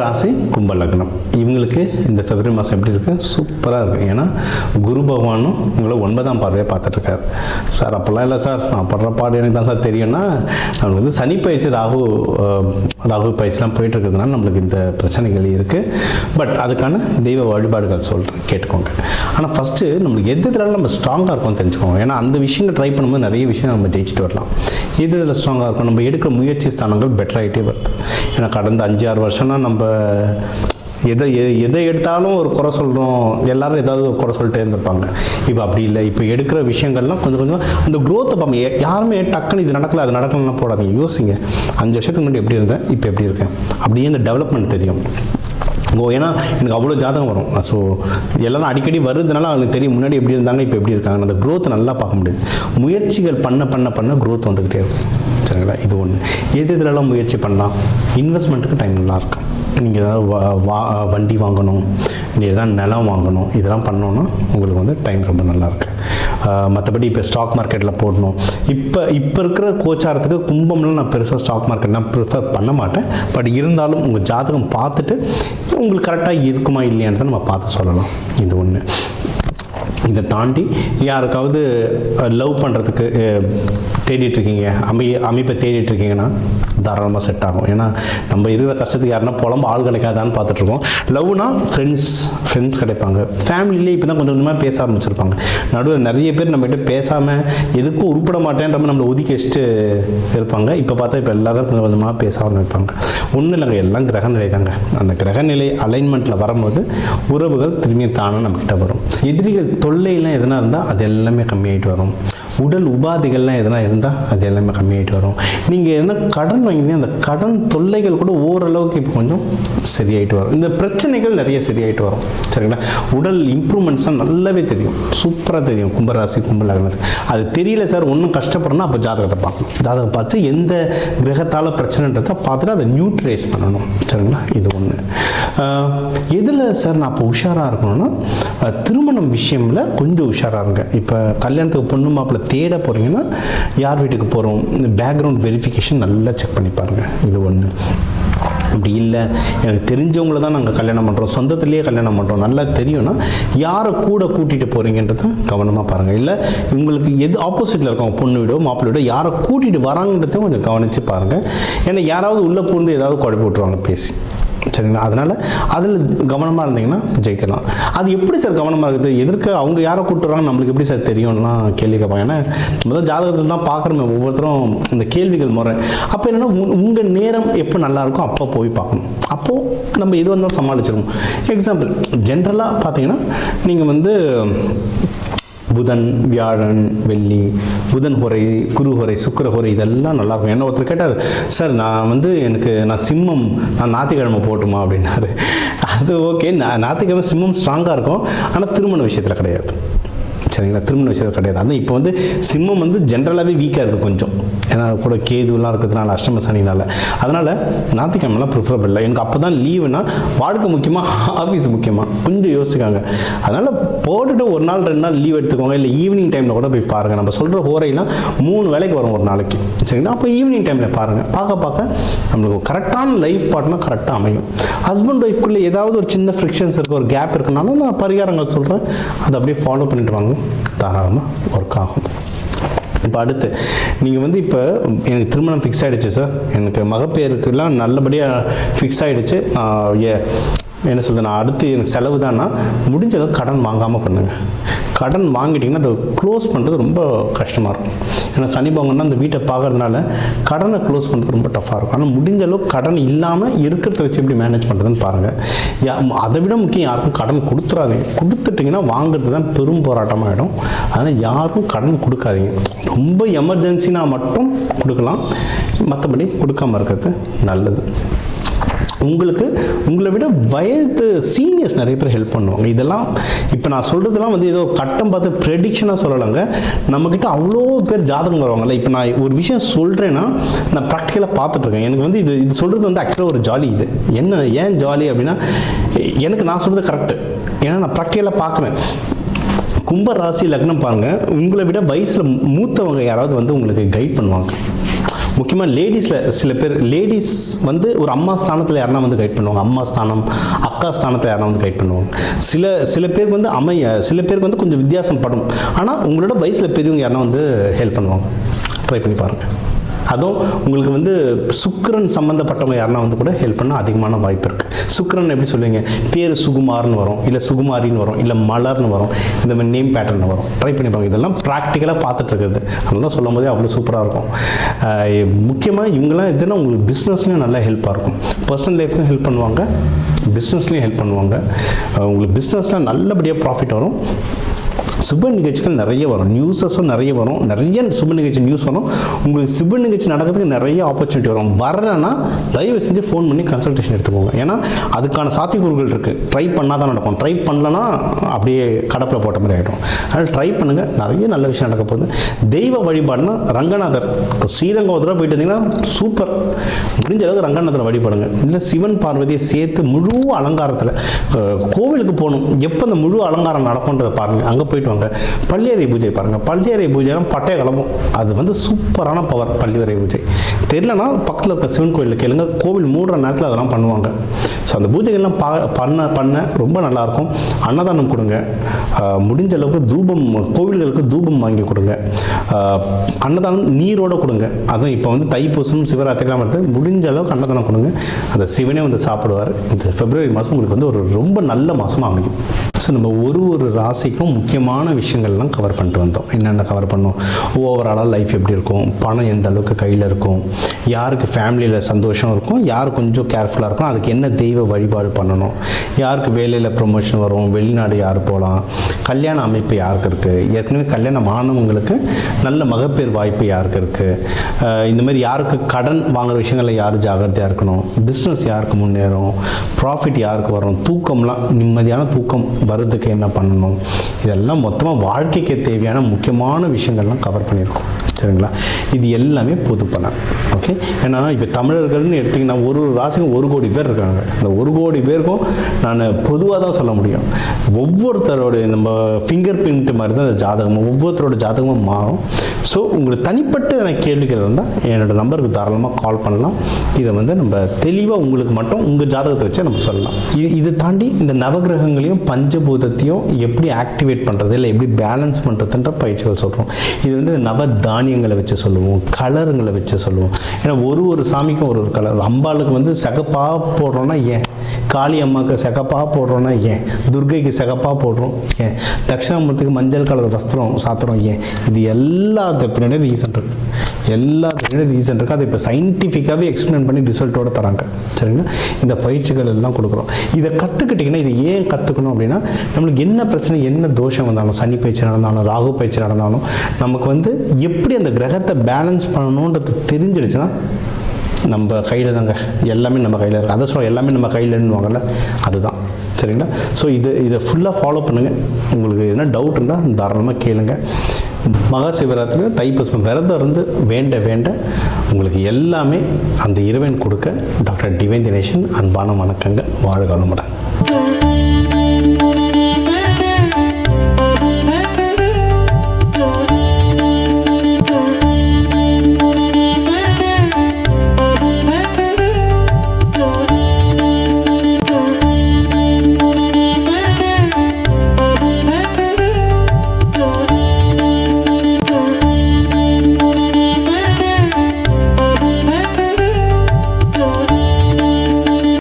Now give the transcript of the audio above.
ராசி கும்ப லக்னம் இவங்களுக்கு இந்த பிப்ரவரி மாதம் எப்படி இருக்கு? சூப்பராக இருக்கு. ஏன்னா குரு பகவானும் உங்களை ஒன்பதாம் பார்வையை பார்த்துட்டு இருக்காரு சார் அப்போல்லாம் இல்லை சார். நான் படுற பாடு எனக்கு தான் சார் தெரியும்னா நம்மளுக்கு வந்து சனி பயிற்சி ராகு ராகு பயிற்சிலாம் போயிட்டு இருக்கிறதுனால நம்மளுக்கு இந்த பிரச்சனைகள் இருக்குது பட் அதுக்கான தெய்வ வழிபாடுகள் சொல்கிறேன் கேட்டுக்கோங்க. ஆனால் ஃபஸ்ட்டு நம்மளுக்கு எது இதில் நம்ம ஸ்ட்ராங்காக இருக்கோம் தெரிஞ்சுக்கோங்க. ஏன்னா அந்த விஷயங்கள் ட்ரை பண்ணும்போது நிறைய விஷயம் நம்ம ஜெயிச்சுட்டு வரலாம். எது இதில் ஸ்ட்ராங்காக இருக்கும்? நம்ம எடுக்கிற முயற்சி ஸ்தானங்கள் பெட்டர் ஆகிட்டே வருது. ஏன்னா கடந்த அஞ்சு ஆறு வருஷம்னா நம்ம எதை எ- எதை எடுத்தாலும் ஒரு குறை சொல்கிறோம் எல்லாரும் ஏதாவது ஒரு குறை சொல்லிட்டே இருந்திருப்பாங்க. இப்போ அப்படி இல்லை. இப்போ எடுக்கிற விஷயங்கள்லாம் கொஞ்சம் கொஞ்சம் அந்த க்ரோத்தை பார்ப்போம் யாருமே டக்குன்னு இது நடக்கல அது நடக்கலன்னா போடாதீங்க. யோசிங்க. அஞ்சு வருஷத்துக்கு முன்னாடி எப்படி இருந்தேன்? இப்போ எப்படி இருக்கேன்? அப்படியே இந்த டெவலப்மெண்ட் தெரியும். ஓ ஏன்னா எனக்கு அவ்வளோ ஜாதகம் வரும். ஸோ எல்லாரும் அடிக்கடி வருதுனால அவங்களுக்கு தெரியும் முன்னாடி எப்படி இருந்தாங்க இப்போ எப்படி இருக்காங்க அந்த க்ரோத் நல்லா பார்க்க முடியுது. முயற்சிகள் பண்ண பண்ண பண்ண க்ரோத் வந்துக்கிட்டே இருக்கும். சரிங்களா? இது ஒன்று எது எதுலலாம் முயற்சி பண்ணலாம்? இன்வெஸ்ட்மெண்ட்டுக்கு டைம் நல்லா இருக்கும். நீங்கள் ஏதாவது வா- வா வண்டி வாங்கணும் நீங்கள் எதாவது நிலம் வாங்கணும் இதெல்லாம் பண்ணோன்னா உங்களுக்கு வந்து டைம் ரொம்ப நல்லாயிருக்கு. மற்றபடி இப்போ ஸ்டாக் மார்க்கெட்டில் போடணும். இப்போ இப்போ இருக்கிற கோச்சாரத்துக்கு கும்பம்லாம் நான் பெருசாக ஸ்டாக் மார்க்கெட்லாம் ப்ரிஃபர் பண்ண மாட்டேன். பட் இருந்தாலும் உங்கள் ஜாதகம் பார்த்துட்டு உங்களுக்கு கரெக்டாக இருக்குமா இல்லையான்றதை நம்ம பார்த்து சொல்லலாம். இது ஒன்று இதை தாண்டி யாருக்காவது லவ் பண்ணுறதுக்கு தேடிட்டுருக்கீங்க அமை அமைப்பை தேடிட்டுருக்கீங்கன்னா தாராளமாக செட் ஆகும். ஏன்னா நம்ம இருக்கிற கஷ்டத்துக்கு யாருன்னா புலம்பு ஆள் கிடைக்காதான்னு பார்த்துட்ருக்கோம் லவ்னா ஃப்ரெண்ட்ஸ் ஃப்ரெண்ட்ஸ் கிடைப்பாங்க. ஃபேமிலியிலே இப்போ தான் கொஞ்சம் கொஞ்சமாக பேச ஆரம்பிச்சிருப்பாங்க. நடுவில் நிறைய பேர் நம்மகிட்ட பேசாமல் எதுக்கும் உருப்பட மாட்டேன்ற மாதிரி நம்மளை ஒதுக்கி வச்சுட்டு இருப்பாங்க. இப்போ பார்த்தா இப்போ எல்லாரும் கொஞ்சம் கொஞ்சமாக பேச ஆரம்பிப்பாங்க. ஒன்றும் இல்லைங்க எல்லாம் கிரக நிலை தாங்க அந்த கிரக நிலை அலைன்மெண்ட்டில் வரும்போது உறவுகள் திரும்பி தானே நம்மக்கிட்ட வரும். எதிரிகள் தொல்லையெல்லாம் எதனா இருந்தால் அது எல்லாமே கம்மியாயிட்டு வரும். உடல் உபாதைகள்லாம் எதனா இருந்தால் அது எல்லாமே கம்மியாயிட்டு வரும். நீங்கள் எதனா கடன் வாங்கினீங்க அந்த கடன் தொல்லைகள் கூட ஓரளவுக்கு இப்போ கொஞ்சம் சரியாயிட்டு வரும். இந்த பிரச்சனைகள் நிறைய சரியாயிட்டு வரும். சரிங்களா? உடல் இம்ப்ரூவ்மெண்ட்ஸ்லாம் நல்லாவே தெரியும். சூப்பராக தெரியும். கும்பராசி கும்பலகனத்துக்கு அது தெரியல சார். ஒன்றும் கஷ்டப்படணும் அப்போ ஜாதகத்தை பார்க்கணும். ஜாதகம் பார்த்து எந்த கிரகத்தால் பிரச்சனைன்றதை பார்த்துட்டு அதை நியூட்ரைஸ் பண்ணணும். சரிங்களா? இது ஒன்று எதில் சார் நான் இப்போ உஷாராக இருக்கணும்னா திருமணம் விஷயம் விஷயம்ல கொஞ்சம் உஷாராக இருங்க. இப்போ கல்யாணத்துக்கு பொண்ணு மாப்பிள்ளை தேட போகிறீங்கன்னா யார் வீட்டுக்கு போகிறோம் இந்த பேக்ரவுண்ட் வெரிஃபிகேஷன் நல்லா செக் பண்ணி பாருங்கள் இது ஒன்று அப்படி இல்லை. எனக்கு தெரிஞ்சவங்கள தான் நாங்கள் கல்யாணம் பண்ணுறோம் சொந்தத்திலேயே கல்யாணம் பண்ணுறோம் நல்லா தெரியும்னா யாரை கூட கூட்டிகிட்டு போகிறீங்கன்றத கவனமாக பாருங்கள் இல்லை உங்களுக்கு எது ஆப்போசிட்டில் இருக்கவங்க பொண்ணு வீடோ மாப்பிள்ளை வீடோ யாரை கூட்டிகிட்டு வராங்கன்றதையும் கொஞ்சம் கவனித்து பாருங்கள் ஏன்னா யாராவது உள்ளே பூந்து ஏதாவது குழப்பி விட்ருவாங்க பேசி. சரிங்களா? அதனால் அதில் கவனமாக இருந்தீங்கன்னா ஜெயிக்கலாம். அது எப்படி சார் கவனமாக இருக்குது? எதிர்க்க அவங்க யாரை கூட்டுறாங்க நம்மளுக்கு எப்படி சார் தெரியும்னா கேள்வி கேட்பாங்க. ஏன்னா முதல் ஜாதகத்தில் தான் பார்க்குறோமே ஒவ்வொருத்தரும் இந்த கேள்விகள் முறை. அப்போ என்னென்னா உங்கள் நேரம் எப்போ நல்லா இருக்கோ அப்போ போய் பார்க்கணும். அப்போது நம்ம எது வந்தாலும் சமாளிச்சிருவோம். எக்ஸாம்பிள் ஜென்ரலாக பார்த்தீங்கன்னா நீங்கள் வந்து புதன் வியாழன் வெள்ளி புதன் குறை குரு குறை சுக்கர குறை இதெல்லாம் நல்லா இருக்கும். என்ன ஒருத்தர் கேட்டார் சார் நான் வந்து எனக்கு நான் சிம்மம் நான் ஞாயிற்றுக்கிழமை போட்டுமா? அப்படின்னாரு. அது ஓகே. நான் ஞாயிற்றுக்கிழமை சிம்மம் ஸ்ட்ராங்காக இருக்கும். ஆனால் திருமண விஷயத்தில் கிடையாது. சரிங்களா? திருமண விஷயத்தில் கிடையாது. அதுவும் இப்போ வந்து சிம்மம் வந்து ஜென்ரலாகவே வீக்காக இருக்குது கொஞ்சம். ஏன்னா கூட கேதுலாம் இருக்கிறதுனால அஷ்டம சனினால். அதனால் ஞாயிற்றுக்கிழமெல்லாம் ப்ரிஃபரபிள் இல்லை. எனக்கு அப்போ தான் லீவுனா வாழ்க்கை முக்கியமாக ஆஃபீஸ் முக்கியமாக கொஞ்சம் யோசிச்சுக்காங்க. அதனால் போட்டுட்டு ஒரு நாள் ரெண்டு நாள் லீவ் எடுத்துக்கோங்க. இல்லை ஈவினிங் டைமில் கூட போய் பாருங்கள் நம்ம சொல்கிற ஹோரைலாம் மூணு வேலைக்கு வரும் ஒரு நாளைக்கு. சரிங்களா? அப்போ ஈவினிங் டைமில் பாருங்கள் பார்க்க பார்க்க நம்மளுக்கு கரெக்டான லைஃப் பார்ட்னர் கரெக்டாக அமையும். ஹஸ்பண்ட் ஒய்ஃப்குள்ளே ஏதாவது ஒரு சின்ன ஃப்ரிக்ஷன்ஸ் இருக்குது ஒரு கேப் இருக்குனாலும் நான் பரிகாரங்கள் சொல்கிறேன் அதை அப்படியே ஃபாலோ பண்ணிட்டு வாங்க. தாராளமாக ஒர்க் ஆகும். இப்போ அடுத்து நீங்கள் வந்து இப்போ எனக்கு திருமணம் ஃபிக்ஸ் ஆகிடுச்சு சார் எனக்கு மகப்பேருக்குலாம் நல்லபடியாக ஃபிக்ஸ் ஆகிடுச்சு என்ன சொல்கிறது நான் அடுத்து எனக்கு செலவு தான்னா முடிஞ்ச அளவுக்கு கடன் வாங்காமல் பண்ணுங்கள் கடன் வாங்கிட்டீங்கன்னா அதை க்ளோஸ் பண்ணுறது ரொம்ப கஷ்டமாக இருக்கும். ஏன்னா சனி பகவான் அந்த வீட்டை பார்க்கறதுனால கடனை க்ளோஸ் பண்ணுறது ரொம்ப டஃப்பாக இருக்கும். ஆனால் முடிஞ்ச அளவுக்கு கடன் இல்லாமல் இருக்கிறத வச்சு எப்படி மேனேஜ் பண்ணுறதுன்னு பாருங்கள் யா அதை விட முக்கியம் யாருக்கும் கடன் கொடுத்துறாதீங்க. கொடுத்துட்டிங்கன்னா வாங்குறது தான் பெரும் போராட்டமாகிடும் அதனால் யாரும் கடன் கொடுக்காதீங்க. ரொம்ப எமர்ஜென்சினா மட்டும் கொடுக்கலாம். மற்றபடி கொடுக்காம இருக்கிறது நல்லது. உங்களுக்கு உங்களை விட வயது சீனியர்ஸ் நிறைய பேர் ஹெல்ப் பண்ணுவாங்க. இதெல்லாம் இப்போ நான் சொல்கிறதுலாம் வந்து ஏதோ கட்டம் பார்த்து ப்ரெடிக்ஷனாக சொல்லலைங்க. நம்மக்கிட்ட அவ்வளோ பேர் ஜாதகம் வருவாங்கல்ல. இப்போ நான் ஒரு விஷயம் சொல்கிறேன்னா நான் ப்ராக்டிக்கலாக பார்த்துட்ருக்கேன் எனக்கு வந்து இது இது சொல்கிறது வந்து ஆக்சுவலாக ஒரு ஜாலி இது. என்ன ஏன் ஜாலி அப்படின்னா எனக்கு நான் சொல்கிறது கரெக்டு ஏன்னா நான் ப்ராக்டிக்கலாக பார்க்குறேன். கும்ப ராசி லக்னம் பாருங்கள் உங்களை விட வயசில் மூத்தவங்க யாராவது வந்து உங்களுக்கு கைட் பண்ணுவாங்க. முக்கியமாக லேடிஸில் சில பேர் லேடிஸ் வந்து ஒரு அம்மா ஸ்தானத்தில் யாருன்னா வந்து கைட் பண்ணுவாங்க. அம்மா ஸ்தானம் அக்கா ஸ்தானத்தில் யாருன்னா வந்து கைட் பண்ணுவாங்க. சில சில பேருக்கு வந்து அமைய சில பேருக்கு வந்து கொஞ்சம் வித்தியாசம் படும். ஆனால் உங்களோட வயசில் பெரியவங்க யாருன்னா வந்து ஹெல்ப் பண்ணுவாங்க. ட்ரை பண்ணி பாருங்கள் அதுவும் உங்களுக்கு வந்து சுக்கிரன் சம்மந்தப்பட்டவங்க யாருன்னா வந்து கூட ஹெல்ப் பண்ண அதிகமான வாய்ப்பு இருக்குது சுக்கரன் எப்படி சொல்லுவீங்க? பேர் சுகுமார்னு வரும் இல்லை சுகுமாரின்னு வரும் இல்லை மலர்னு வரும் இந்த மாதிரி நேம் பேட்டர்ன் வரும். ட்ரை பண்ணி பாருங்க. இதெல்லாம் ப்ராக்டிக்கலாக பார்த்துட்டு இருக்கிறது. அதெல்லாம் சொல்லும் போதே அவ்வளோ சூப்பராக இருக்கும் முக்கியமாக இவங்கெல்லாம் எதுனா உங்களுக்கு பிஸ்னஸ்லேயும் நல்லா ஹெல்ப்பாக இருக்கும். பர்சனல் லைஃப்லையும் ஹெல்ப் பண்ணுவாங்க பிஸ்னஸ்லேயும் ஹெல்ப் பண்ணுவாங்க. உங்களுக்கு பிஸ்னஸில் நல்லபடியாக ப்ராஃபிட் வரும். சுப நிகழ்ச்சிகள் நிறைய வரும். நியூஸஸும் நிறைய வரும். நிறைய சுப நிகழ்ச்சி நியூஸ் வரும். உங்களுக்கு சுப நிகழ்ச்சி நடக்கிறதுக்கு நிறைய ஆப்பர்ச்சுனிட்டி வரும். வரலன்னா தயவு செஞ்சு ஃபோன் பண்ணி கன்சல்டேஷன் எடுத்துக்கோங்க. ஏன்னா அதுக்கான சாத்தியக்கூறுகள் இருக்குது ட்ரை பண்ணால் தான் நடக்கும். ட்ரை பண்ணலன்னா அப்படியே கடப்பில் போட்ட மாதிரி ஆகிடும் அதனால் ட்ரை பண்ணுங்கள் நிறைய நல்ல விஷயம் நடக்க போகுது. தெய்வ வழிபாடுனா ரங்கநாதர். இப்போ ஸ்ரீரங்கம் போயிட்டு இருந்தீங்கன்னா சூப்பர் முடிஞ்ச அளவுக்கு ரங்கநாதரை வழிபாடுங்க. இல்லை சிவன் பார்வதியை சேர்த்து முழு அலங்காரத்தில் கோவிலுக்கு போகணும். எப்போ அந்த முழு அலங்காரம் நடக்கும்ன்றதை பாருங்கள் அங்கே போயிட்டு வாங்க பள்ளியறை பூஜை பாருங்கள் பள்ளியறை பூஜைலாம் பட்டைய கிளம்பும் அது வந்து சூப்பரான பவர் பள்ளியறை பூஜை. தெரியலனா பக்கத்தில் இருக்க சிவன் கோயிலில் கேளுங்க. கோவில் மூடுற நேரத்தில் அதெல்லாம் பண்ணுவாங்க. ஸோ அந்த பூஜைகள்லாம் பா பண்ண பண்ண ரொம்ப நல்லாயிருக்கும். அன்னதானம் கொடுங்க. முடிஞ்ச அளவுக்கு தூபம் கோவில்களுக்கு தூபம் வாங்கி கொடுங்க. அன்னதானம் நீரோட கொடுங்க. அதுவும் இப்போ வந்து தைப்பூசம் சிவராத்திரிலாம் வருது முடிஞ்ச அளவுக்கு அன்னதானம் கொடுங்க. அந்த சிவனே வந்து சாப்பிடுவார். இந்த பிப்ரவரி மாதம் உங்களுக்கு வந்து ஒரு ரொம்ப நல்ல மாதமாக அமையும். ஸோ நம்ம ஒரு ஒரு ராசிக்கும் முக்கியமான விஷயங்கள்லாம் கவர் பண்ணிட்டு வந்தோம். என்னென்ன கவர் பண்ணோம்? ஓவராலாக லைஃப் எப்படி இருக்கும்? பணம் எந்த அளவுக்கு கையில் இருக்கும்? யாருக்கு ஃபேமிலியில் சந்தோஷம் இருக்கும்? யார் கொஞ்சம் கேர்ஃபுல்லாக இருக்கும் அதுக்கு என்ன தெய்வ வழிபாடு பண்ணணும்? யாருக்கு வேலையில் ப்ரொமோஷன் வரும்? வெளிநாடு யார் போகலாம் கல்யாண அமைப்பு யாருக்கு இருக்குது ஏற்கனவே கல்யாணம் ஆனவங்களுக்கு நல்ல மகப்பேர் வாய்ப்பு யாருக்கு இருக்குது இந்த மாதிரி யாருக்கு கடன் வாங்குகிற விஷயங்களில் யார் ஜாகிரதையாக இருக்கணும்? பிஸ்னஸ் யாருக்கு முன்னேறும்? ப்ராஃபிட் யாருக்கு வரும்? தூக்கம்லாம் நிம்மதியான தூக்கம் வர்றதுக்கு என்ன பண்ணணும்? இதெல்லாம் மொத்தமாக வாழ்க்கைக்கு தேவையான முக்கியமான விஷயங்கள்லாம் கவர் பண்ணியிருக்கோம். சரிங்களா? இது எல்லாமே பொது பலன் ஓகே ஏன்னா இப்போ தமிழர்கள்னு எடுத்திங்கன்னா ஒரு ஒரு ராசிக்கும் ஒரு கோடி பேர் இருக்காங்க. அந்த ஒரு கோடி பேருக்கும் நான் பொதுவாக தான் சொல்ல முடியும். ஒவ்வொருத்தரோடைய நம்ம ஃபிங்கர் பிரிண்ட் மாதிரி தான் அந்த ஜாதகமும் ஒவ்வொருத்தரோட ஜாதகமும் மாறும். ஸோ உங்களுக்கு தனிப்பட்ட எனக்கு கேள்விகள் இருந்தால் என்னோட நம்பருக்கு தாராளமாக கால் பண்ணலாம். இதை வந்து நம்ம தெளிவாக உங்களுக்கு மட்டும் உங்கள் ஜாதகத்தை வச்சு நம்ம சொல்லலாம். இது இதை தாண்டி இந்த நவகிரகங்களையும் பஞ்சபூதத்தையும் எப்படி ஆக்டிவேட் பண்ணுறது இல்லை எப்படி பேலன்ஸ் பண்ணுறதுன்ற பயிற்சிகள் சொல்கிறோம் இது வந்து நவ தானியங்களை வச்சு சொல்லுவோம் கலருங்களை வச்சு சொல்லுவோம். ஏன்னா ஒரு ஒரு சாமிக்கும் ஒரு ஒரு கலர். அம்பாளுக்கு வந்து சகப்பாக போடுறோன்னா ஏன்? காளி அம்மாவுக்கு சகப்பாக போடுறோன்னா ஏன்? துர்கைக்கு சகப்பாக போடுறோம் ஏன்? தட்சிணாமூர்த்திக்கு மஞ்சள் கலர் வஸ்திரம் சாத்துறோம் ஏன்? இது எல்லாத்த பின்னாடி ரீசன் இருக்குது எல்லாத்து ரீசன் இருக்குது அதை இப்போ சயின்டிஃபிக்காகவே எக்ஸ்பிளைன் பண்ணி ரிசல்ட்டோட தராங்க. சரிங்களா? இந்த பயிற்சிகள் எல்லாம் கொடுக்குறோம். இதை கற்றுக்கிட்டிங்கன்னா இது ஏன் கற்றுக்கணும் அப்படின்னா நம்மளுக்கு என்ன பிரச்சனை என்ன தோஷம் வந்தாலும் சனி பயிற்சி நடந்தாலும் ராகு பயிற்சி நடந்தாலும் நமக்கு வந்து எப்படி அந்த கிரகத்தை பேலன்ஸ் பண்ணணுன்றது தெரிஞ்சிடுச்சுன்னா நம்ம கையில் தாங்க. எல்லாமே நம்ம கையில் இருக்குது அதை சொல்ல எல்லாமே நம்ம கையிலன்னுவாங்கல்ல அதுதான். சரிங்களா? ஸோ இது இதை ஃபுல்லாக ஃபாலோ பண்ணுங்கள் உங்களுக்கு எதனா டவுட் இருந்தால் தாராளமாக கேளுங்கள் மகா சிவராத்திரி தைப்பூசம் விரதம் இருந்து வேண்ட வேண்ட உங்களுக்கு எல்லாமே அந்த இறைவன் கொடுக்க டாக்டர் டிவைன் தினேஷன் அன்பான வணக்கங்கள். வாழ்க வளமுடன்.